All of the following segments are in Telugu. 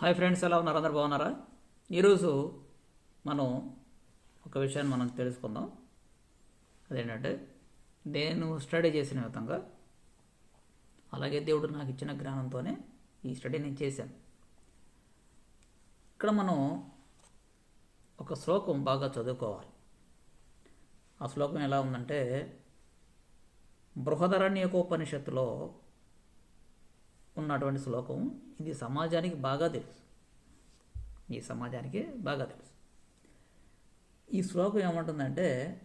హాయ్ ఫ్రెండ్స్ ఎలా ఉన్నారు? అందరు బాగున్నారా? ఈరోజు మనం ఒక విషయాన్ని మనం తెలుసుకుందాం. అదేంటంటే నేను స్టడీ చేసిన విధంగా అలాగే దేవుడు నాకు ఇచ్చిన జ్ఞానంతోనే ఈ స్టడీ నేను చేశాను. ఇక్కడ మనం ఒక శ్లోకం బాగా చదువుకోవాలి. ఆ శ్లోకం ఎలా ఉందంటే బృహదరణ్యకోపనిషత్తులో ఉన్నటువంటి శ్లోకం ఇది సమాజానికి బాగా తెలుసు. ఈ సమాజానికి బాగా తెలుసు. ఈ శ్లోకం ఏమంటుందంటే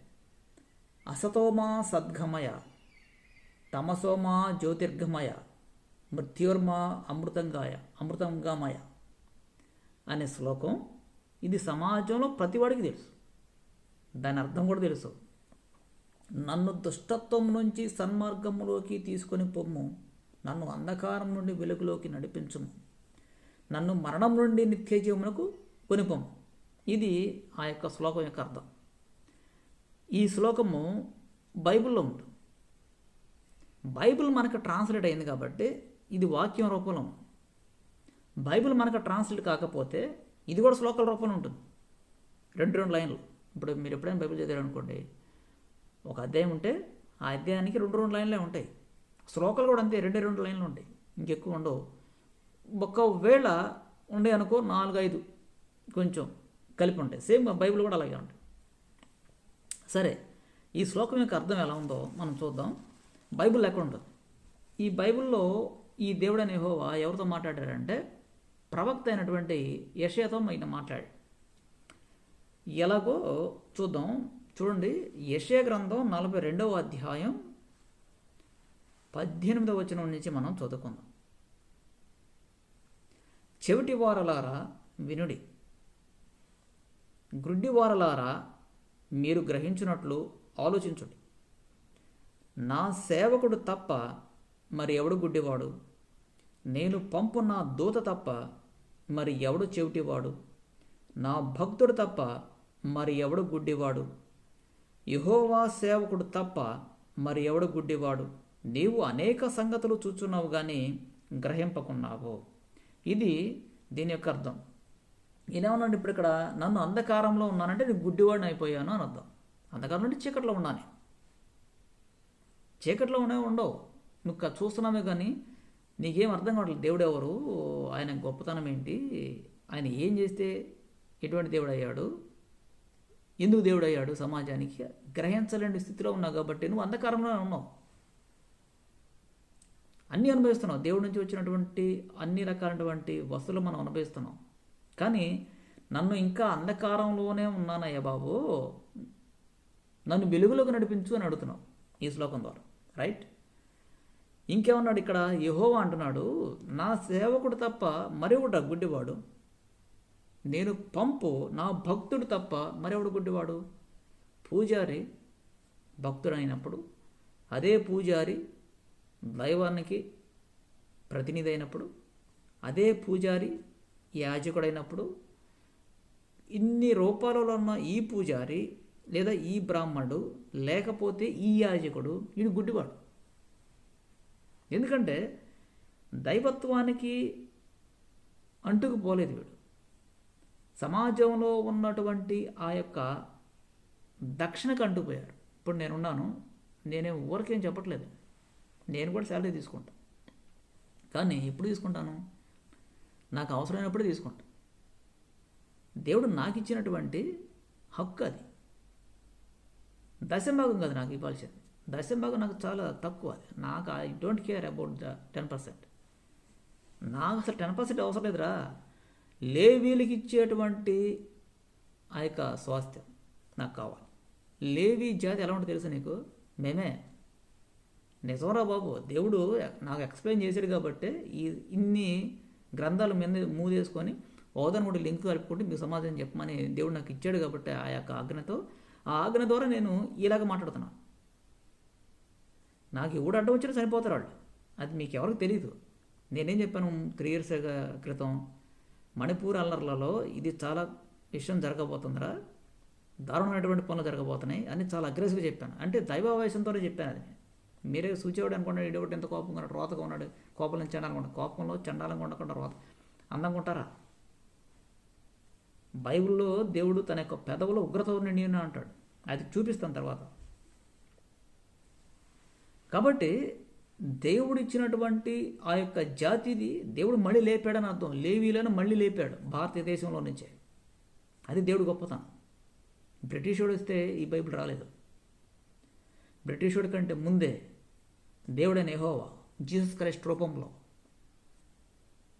అసతోమా సద్గమయ తమసోమా జ్యోతిర్గమయ మృత్యుర్మా అమృతంగాయ అమృతంగామయ అనే శ్లోకం ఇది సమాజంలో ప్రతివాడికి తెలుసు. దాని అర్థం కూడా తెలుసు. నన్ను దుష్టత్వం నుంచి సన్మార్గములోకి తీసుకొని పొమ్ము. నన్ను అంధకారం నుండి వెలుగులోకి నడిపించుము. నన్ను మరణం నుండి నిత్యజీవమునకు కొనిపము. ఇది ఆ యొక్క శ్లోకం యొక్క అర్థం. ఈ శ్లోకము బైబిల్లో ఉంది. బైబిల్ మనకు ట్రాన్స్లేట్ అయింది కాబట్టి ఇది వాక్యం రూపంలో బైబిల్ మనకు ట్రాన్స్లేట్ కాకపోతే ఇది కూడా శ్లోకాల రూపంలో ఉంటుంది. రెండు రెండు లైన్లు. ఇప్పుడు మీరు ఎప్పుడైనా బైబిల్ చదివారు అనుకోండి ఒక అధ్యాయం ఉంటే ఆ అధ్యాయానికి రెండు రెండు లైన్లే ఉంటాయి. శ్లోకాలు కూడా అంతే రెండే రెండు లైన్లు ఉంటాయి. ఇంకెక్కువ ఉండవు. ఒకవేళ ఉండే అనుకో నాలుగు ఐదు కొంచెం కలిపి ఉంటాయి. సేమ్ బైబిల్ కూడా అలాగే ఉంటాయి. సరే ఈ శ్లోకం యొక్క అర్థం ఎలా ఉందో మనం చూద్దాం. బైబిల్ ఎక్కడ ఉంటుంది. ఈ బైబిల్లో ఈ దేవుడు అనే హోవా ఎవరితో మాట్లాడారంటే ప్రవక్త అయినటువంటి యషయతో ఈయన మాట్లాడాడు. ఎలాగో చూద్దాం. చూడండి యషయ గ్రంథం నలభై రెండవ అధ్యాయం పద్దెనిమిదవ వచనం నుంచి మనం చదువుకుందాం. చెవిటి వారలారా వినుడి. గ్రుడ్డి వారలారా మీరు గ్రహించినట్లు ఆలోచించుడి. నా సేవకుడు తప్ప మరి ఎవడు గుడ్డివాడు? నేను పంపు నా దూత తప్ప మరి ఎవడు చెవిటివాడు? నా భక్తుడు తప్ప మరి ఎవడు గుడ్డివాడు? యహోవా సేవకుడు తప్ప మరి ఎవడు గుడ్డివాడు? నీవు అనేక సంగతులు చూచున్నావు కానీ గ్రహింపకున్నావు. ఇది దీని యొక్క అర్థం. ఈయనేమన్నాడు ఇప్పుడు ఇక్కడ నన్ను అంధకారంలో ఉన్నానంటే నేను గుడ్డివాడిని అయిపోయాను అని అర్థం. అంధకారం నుండి చీకట్లో ఉన్నాను. చీకట్లో ఉండే ఉండవు. నువ్వు చూస్తున్నామే కానీ నీకేం అర్థం కావట్లేదు. దేవుడు ఎవరు ఆయన గొప్పతనం ఏంటి? ఆయన ఏం చేస్తే ఎటువంటి దేవుడు అయ్యాడు ఎందుకు దేవుడు అయ్యాడు సమాజానికి గ్రహించలేని స్థితిలో ఉన్నావు కాబట్టి నువ్వు అంధకారంలోనే ఉన్నావు. అన్నీ అనుభవిస్తున్నావు దేవుడి నుంచి వచ్చినటువంటి అన్ని రకాలైనటువంటి వస్తువులు మనం అనుభవిస్తున్నాం. కానీ నన్ను ఇంకా అంధకారంలోనే ఉన్నానయ్య బాబు. నన్ను వెలుగులోకి నడిపించు అని అడుగుతున్నావు ఈ శ్లోకం ద్వారా. రైట్ ఇంకేమన్నాడు ఇక్కడ? యహోవా అంటున్నాడు నా సేవకుడు తప్ప మరెవడు గుడ్డివాడు నేను పంపు నా భక్తుడు తప్ప మరెవడు గుడ్డివాడు? పూజారి భక్తుడైనప్పుడు అదే పూజారి దైవానికి ప్రతినిధి అయినప్పుడు అదే పూజారి యాజకుడైనప్పుడు ఇన్ని రూపాలలో ఉన్న ఈ పూజారి లేదా ఈ బ్రాహ్మణుడు లేకపోతే ఈ యాజకుడు ఈయన గుడ్డివాడు. ఎందుకంటే దైవత్వానికి అంటుకుపోలేదు వీడు. సమాజంలో ఉన్నటువంటి ఆ యొక్క దక్షిణకు అంటుకుపోయారు. ఇప్పుడు నేనున్నాను నేనేం ఊరికేం చెప్పట్లేదు. నేను కూడా శాలరీ తీసుకుంటా. కానీ ఎప్పుడు తీసుకుంటాను? నాకు అవసరమైనప్పుడు తీసుకుంటా. దేవుడు నాకు ఇచ్చినటువంటి హక్కు అది. దశంభాగం కాదు నాకు ఇవ్వాల్సింది. దశంభాగం నాకు చాలా తక్కువ అది. నాకు I don't care about the ten percent. నాకు అసలు టెన్ పర్సెంట్ అవసరం లేదురా. లేవీలకి ఇచ్చేటువంటి ఆ యొక్క స్వాస్థ్యం నాకు కావాలి. లేవీ జాతి ఎలా ఉంటుందో తెలుసా నీకు? మేమే నిజంరా బాబు దేవుడు నాకు ఎక్స్ప్లెయిన్ చేశాడు కాబట్టి ఈ ఇన్ని గ్రంథాలు మీద మూదేసుకొని ఓదను కూడా లింక్ కలుపుకుంటే మీకు సమాధానం చెప్పమని దేవుడు నాకు ఇచ్చాడు కాబట్టి ఆ యొక్క ఆజ్ఞతో. ఆ ఆజ్ఞ ద్వారా నేను ఇలాగ మాట్లాడుతున్నాను నాకు ఎవడు అడ్డం వచ్చినా చనిపోతారు వాళ్ళు. అది మీకు ఎవరికి తెలియదు నేనేం చెప్పాను త్రీ ఇయర్స్ క్రితం? మణిపూర్ అల్లర్లలో ఇది చాలా విషయం జరగబోతుందిరా. దారుణమైనటువంటి పనులు జరగబోతున్నాయి అని చాలా అగ్రెసివ్గా చెప్పాను. అంటే దైవావేశంతోనే చెప్పాను అది. మీరే సూచేవాడు అనుకున్నాడు ఇడొకటి ఎంత కోపంగా ఉన్నాడు రోతగా ఉన్నాడు కోపంలో చండాలంగా ఉన్నాడు. కోపంలో చండాలంగా ఉండకుండా రోత. అందంగా ఉంటారా? బైబిల్లో దేవుడు తన యొక్క పెదవులో ఉగ్రత నిండి అంటాడు. అది చూపిస్తాను తర్వాత. కాబట్టి దేవుడు ఇచ్చినటువంటి ఆ యొక్క జాతిది దేవుడు మళ్ళీ లేపాడని అర్థం. లేవీలను మళ్ళీ లేపాడు భారతదేశంలో నుంచే. అది దేవుడు గొప్పతనం. బ్రిటిష్ వాడు వస్తే ఈ బైబిల్ రాలేదు. బ్రిటిష్ వాడి కంటే ముందే దేవుడైన యెహోవా జీసస్ క్రైస్ట్ రూపంలో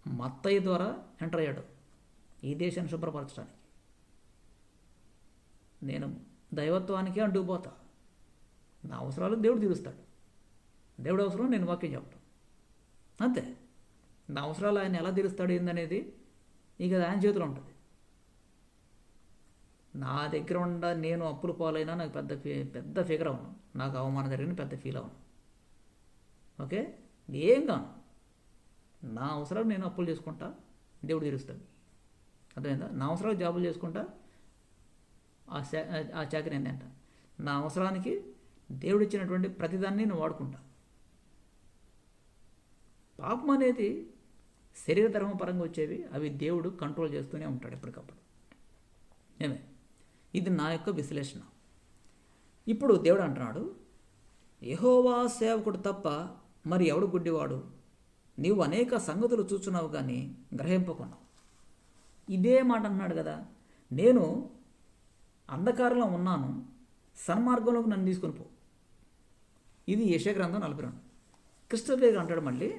మత్తయ్య ద్వారా ఎంటర్ అయ్యాడు ఈ దేశాన్ని శుభ్రపరచడానికి. నేను దైవత్వానికి అంటుకుపోతా. నా అవసరాలు దేవుడు తీరుస్తాడు. దేవుడు అవసరం నేను వాక్యం చెప్పడం అంతే. నా అవసరాలు ఆయన ఎలా తీరుస్తాడు ఏందనేది ఇక అది ఆయన చేతిలో ఉంటుంది. నా దగ్గర ఉండ నేను అప్పులు పాలైనా నాకు పెద్ద ఫీ- పెద్ద ఫిగర్ అవును నాకు అవమానం జరిగిన పెద్ద ఫీల్ అవును ఓకే? ఏం కాను నా అవసరాలు నేను అప్పులు చేసుకుంటా దేవుడు తీరుస్తాడు. అర్థమైందా? నా అవసరాలు జాబులు చేసుకుంటా ఆ శా ఆ చాకరీ ఏంటంట నా అవసరానికి దేవుడు ఇచ్చినటువంటి ప్రతిదాన్ని నేను వాడుకుంటా. పాపం అనేది శరీరధర్మ పరంగా వచ్చేవి అవి దేవుడు కంట్రోల్ చేస్తూనే ఉంటాడు ఎప్పటికప్పుడు. ఏమే? ఇది నా యొక్క విశ్లేషణ. ఇప్పుడు దేవుడు అంటున్నాడు యహోవా సేవకుడు తప్ప మరి ఎవడు గుడ్డివాడు? నీవు అనేక సంగతులు చూచున్నావు కానీ గ్రహింపకున్నావు. ఇదే మాట అన్నాడు కదా నేను అంధకారంలో ఉన్నాను సన్మార్గంలోకి నన్ను తీసుకొని పో. ఇది యశగ్రంథం నలభై రెండు. కృష్ణదేవి అంటాడు మళ్ళీ.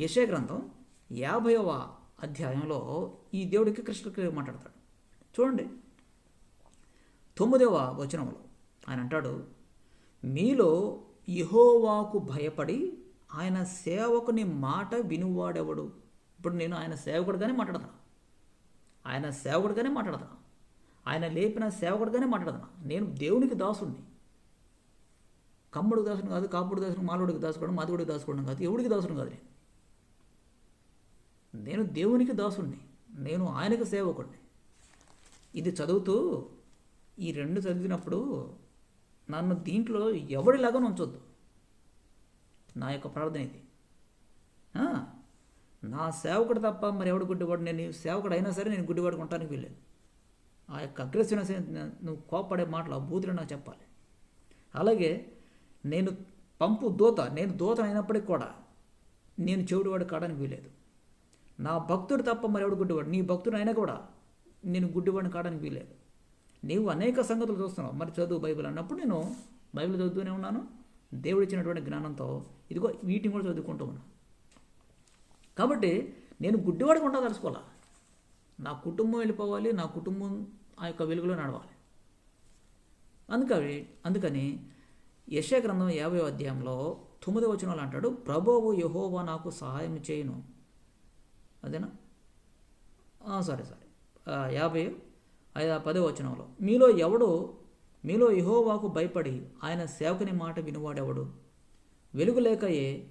యశగ్రంథం యాభైవ అధ్యాయంలో ఈ దేవుడికి కృష్ణకి మాట్లాడతాడు. చూడండి. తొమ్మిదవ వచనంలో ఆయన అంటాడు మీలో యహోవాకు భయపడి ఆయన సేవకుని మాట వినువాడెవడు? ఇప్పుడు నేను ఆయన సేవకుడిగానే మాట్లాడుతున్నా. ఆయన సేవకుడిగానే మాట్లాడుతున్నా. ఆయన లేపిన సేవకుడిగానే మాట్లాడుతున్నా. నేను దేవునికి దాసుడిని కమ్ముడికి దాసుడు కాదు కాపుడు దాసుడు మాలోడికి దాసుకోవడం మాదిగుడికి దాసుకోవడం కాదు ఎవడికి దాసుడు కాదు నేను. నేను దేవునికి దాసుడిని నేను ఆయనకు సేవకుడిని ఇది చదువుతూ ఈ రెండు చదివినప్పుడు నన్ను దీంట్లో ఎవడిలాగా ఉంచొద్దు నా యొక్క ప్రార్థన ఇది. నా సేవకుడు తప్ప మరి ఎవడు గుడ్డివాడు? నేను సేవకుడు అయినా సరే నేను గుడ్డివాడు కొనడానికి వీల్లేదు. ఆ యొక్క అగ్రెసివ్నెస్ నువ్వు కోపడే మాటలు ఆ బూతులు నాకు చెప్పాలి. అలాగే నేను పంపు దూత నేను దోత అయినప్పటికీ కూడా నేను చెవిటివాడు కావడానికి వీలేదు నా భక్తుడు తప్ప మరి ఎవడు గుడ్డివాడు? నీ భక్తుడు అయినా కూడా నేను గుడ్డివాడిని కావడానికి వీలేదు నీవు అనేక సంగతులు చూస్తున్నావు. మరి చదువు బైబిల్ అన్నప్పుడు నేను బైబిల్ చదువుతూనే ఉన్నాను. దేవుడు ఇచ్చినటువంటి జ్ఞానంతో ఇదిగో వీటిని కూడా చదువుకుంటూ ఉన్నాను కాబట్టి నేను గుడ్డివాడికి ఉండా తెలుసుకోవాలా నా కుటుంబం వెళ్ళిపోవాలి నా కుటుంబం ఆ యొక్క వెలుగులో నడవాలి. అందుకని అందుకని యశ గ్రంథం యాభై అధ్యాయంలో తొమ్మిది వచనాలు అంటాడు ప్రభువు యహోవా నాకు సహాయం చేయను. అదేనా? సరే సరే. యాభై ఐదు పదో వచనంలో. మీలో ఎవడు మీలో ఇహోవాకు భయపడి ఆయన సేవకుని మాట వినువాడెవడు? వెలుగు లేకయే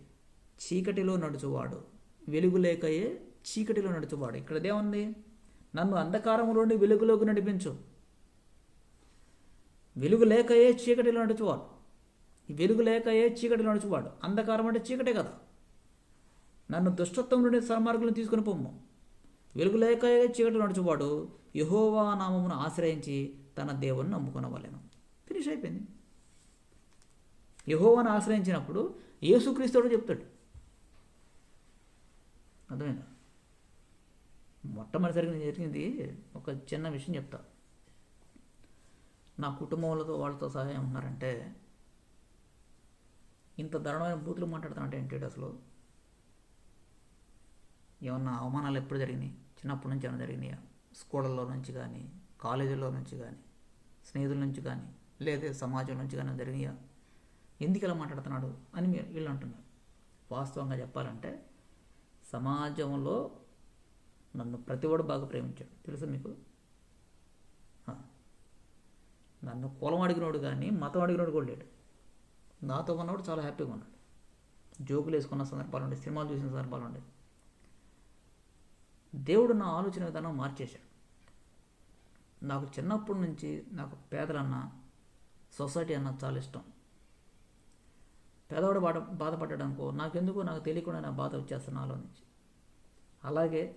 చీకటిలో నడుచువాడు. వెలుగు లేకయే చీకటిలో నడుచువాడు. ఇక్కడ ఏముంది? నన్ను అంధకారంలోని వెలుగులోకి నడిపించు. వెలుగు లేకయే చీకటిలో నడుచువాడు. వెలుగు లేకయే చీకటిలో నడుచువాడు. అంధకారం అంటే చీకటే కదా. నన్ను దుష్టత్వం నుండి సన్మార్గులను తీసుకుని పొమ్ము. వెలుగు లేక చీకటి నడుచువాడు యహోవా నామమును ఆశ్రయించి తన దేవుని నమ్ముకునవలెను. ఫినిష్ అయిపోయింది. యహోవాను ఆశ్రయించినప్పుడు యేసుక్రీస్తుడు చెప్తాడు. అర్థమైందా? మొట్టమొదటిసారిగా నేను జరిగింది ఒక చిన్న విషయం చెప్తా. నా కుటుంబంలో వాళ్ళతో సహాయం ఉన్నారంటే ఇంత దారుణమైన బూతులు మాట్లాడుతానంటే ఏంటి అసలు? ఏమన్నా అవమానాలు ఎప్పుడు జరిగినాయి? చిన్నప్పటి నుంచి ఏమైనా జరిగినాయా? స్కూళ్ళల్లో నుంచి కానీ కాలేజీల్లో నుంచి కానీ స్నేహితుల నుంచి కానీ లేదా సమాజం నుంచి కానీ జరిగినాయా? ఎందుకు ఇలా మాట్లాడుతున్నాడు అని మీరు వీళ్ళు అంటున్నారు. వాస్తవంగా చెప్పాలంటే సమాజంలో నన్ను ప్రతివాడు బాగా ప్రేమించాడు. తెలుసా మీకు? నన్ను కులం అడిగినోడు కానీ మతం అడిగినోడు కూడా లేడు. నాతో ఉన్నవాడు చాలా హ్యాపీగా ఉన్నాడు. జోకులు వేసుకున్న సందర్భాలు ఉండే సినిమాలు చూసిన సందర్భాలు ఉండే దేవుడు నా ఆలోచన విధానం మార్చేశాడు. నాకు చిన్నప్పటి నుంచి నాకు పేదలన్న సొసైటీ అన్న చాలా ఇష్టం. పేదవాడు బాధ బాధపడ్డాడనుకో నాకెందుకు నాకు తెలియకుండా నా బాధ వచ్చేస్తాను నాలో నుంచి. అలాగే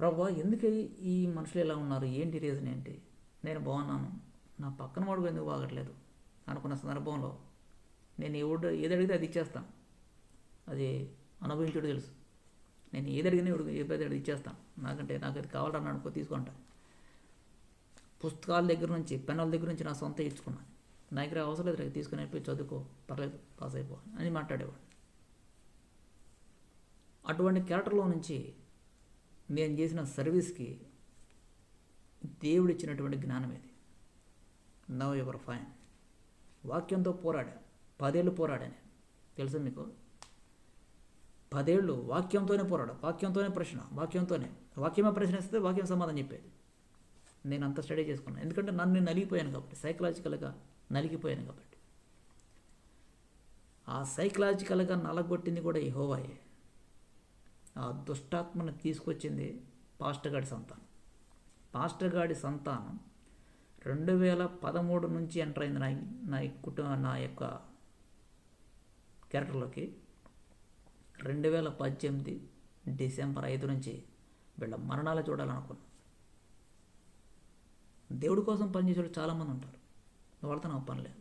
ప్రభు ఎందుకు ఈ మనుషులు ఇలా ఉన్నారు? ఏంటి రీజన్ ఏంటి? నేను బాగున్నాను. నా పక్కన వాడు ఎందుకు బాగట్లేదు? అనుకున్న సందర్భంలో నేను ఎవడు ఏది అడిగితే అది ఇచ్చేస్తాను. అది అనుభవించుడు తెలుసు. నేను ఏది అడిగినా ఇప్పుడు ఏది అడిగి ఇచ్చేస్తాను. నాకంటే నాకు అది కావాలని అనుకో తీసుకుంటా. పుస్తకాల దగ్గర నుంచి పెన్నుల దగ్గర నుంచి నా సొంత ఇచ్చుకున్నాను నా దగ్గర అవసరం లేదు తీసుకుని వెళ్ళి చదువుకో. పర్లేదు పాస్ అయిపో అని మాట్లాడేవాడు. అటువంటి క్యారెక్టర్లో నుంచి నేను చేసిన సర్వీస్కి దేవుడిచ్చినటువంటి జ్ఞానం ఇది నవ్ ఎవర్ ఫైన్. వాక్యంతో పోరాడా? పదేళ్ళు పోరాడాను తెలుసా మీకు? పదేళ్ళు వాక్యంతోనే పోరాడు వాక్యంతోనే ప్రశ్న వాక్యంతోనే. వాక్యమే ప్రశ్నిస్తే వాక్యం సమాధానం చెప్పేది. నేను అంత స్టడీ చేసుకున్నాను ఎందుకంటే నన్ను నలిగిపోయాను కాబట్టి సైకలాజికల్గా నలిగిపోయాను కాబట్టి. ఆ సైకలాజికల్గా నలగొట్టింది కూడా యెహోవాయే. ఆ దుష్టాత్మను తీసుకొచ్చింది పాస్టగాడి సంతానం. పాస్టగాడి సంతానం రెండు వేల పదమూడు నుంచి ఎంటర్ అయింది నా నా కుటుంబ నా యొక్క క్యారెక్టర్లోకి. రెండు వేల పద్దెనిమిది డిసెంబర్ ఐదు నుంచి వీళ్ళ మరణాలు చూడాలనుకున్నాను దేవుడి కోసం పనిచేసే చాలామంది ఉంటారు. వాళ్ళతో నాకు పని లేదు.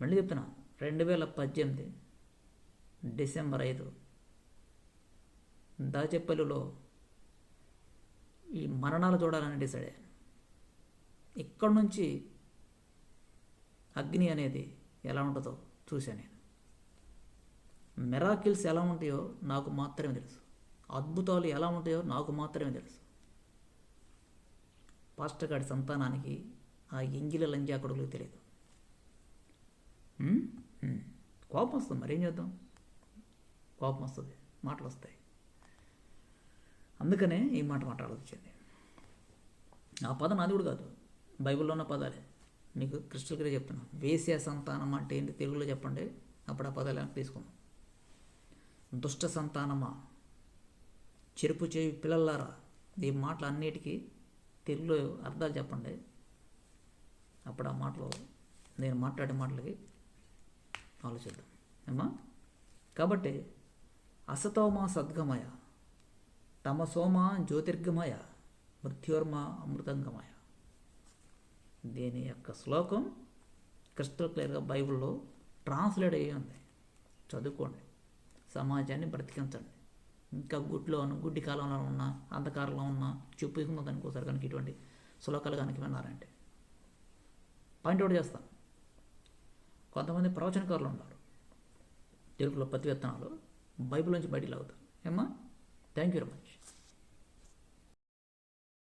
మళ్ళీ చెప్తున్నా రెండు వేల పద్దెనిమిది డిసెంబర్ ఐదు దాచేపల్లిలో ఈ మరణాలు చూడాలని డిసైడ్ అయ్యాను. ఇక్కడ నుంచి అగ్ని అనేది ఎలా ఉంటుందో చూశాను నేను. మెరాకిల్స్ ఎలా ఉంటాయో నాకు మాత్రమే తెలుసు. అద్భుతాలు ఎలా ఉంటాయో నాకు మాత్రమే తెలుసు. పాస్టర్ గాడి సంతానానికి ఆ ఎంగిల లంజాకుడులకు తెలియదు. కోపం వస్తుంది. మరేం చేద్దాం? కోపం వస్తుంది. మాటలు వస్తాయి. అందుకనే ఈ మాట మాట్లాడాల్సి వచ్చింది ఆ పదం నాది కూడా కాదు. బైబిల్లో ఉన్న పదాలే. మీకు క్రిస్టల్ క్లియర్ చెప్తున్నాను వేశ్య సంతానం అంటే ఏంటి? తెలుగులో చెప్పండి. అప్పుడు ఆ పదాలు తీసుకుందాం. దుష్ట సంతానమా? చెరుపు చేయి పిల్లలారా ఈ మాటలు అన్నిటికీ తెలుగులో అర్థాలు చెప్పండి. అప్పుడు ఆ మాటలు నేను మాట్లాడే మాటలకి ఆలోచిద్దాం. ఏమా కాబట్టి అసతోమ సద్గమయ తమసోమ జ్యోతిర్గమయ మృత్యోర్మ అమృతంగమయ. దీని యొక్క శ్లోకం క్రిస్టల్ క్లియర్గా బైబిల్లో ట్రాన్స్లేట్ అయ్యి ఉంది. చదువుకోండి. సమాజాన్ని బ్రతికించండి. ఇంకా గుడ్లోను గుడ్డి కాలంలో ఉన్న అంధకారంలో ఉన్న చూపుకున్న దానికోసారి కనుక ఇటువంటి శ్లోకాలు కనుక విన్నారంటే. పాయింట్ అవుట్ చేస్తాం. కొంతమంది ప్రవచనకారులు ఉన్నారు. తెలుగులో పత్తి విత్తనాలు బైబిల్ నుంచి బయటికి లాగుతారు. ఏమ్మా? Thank you very much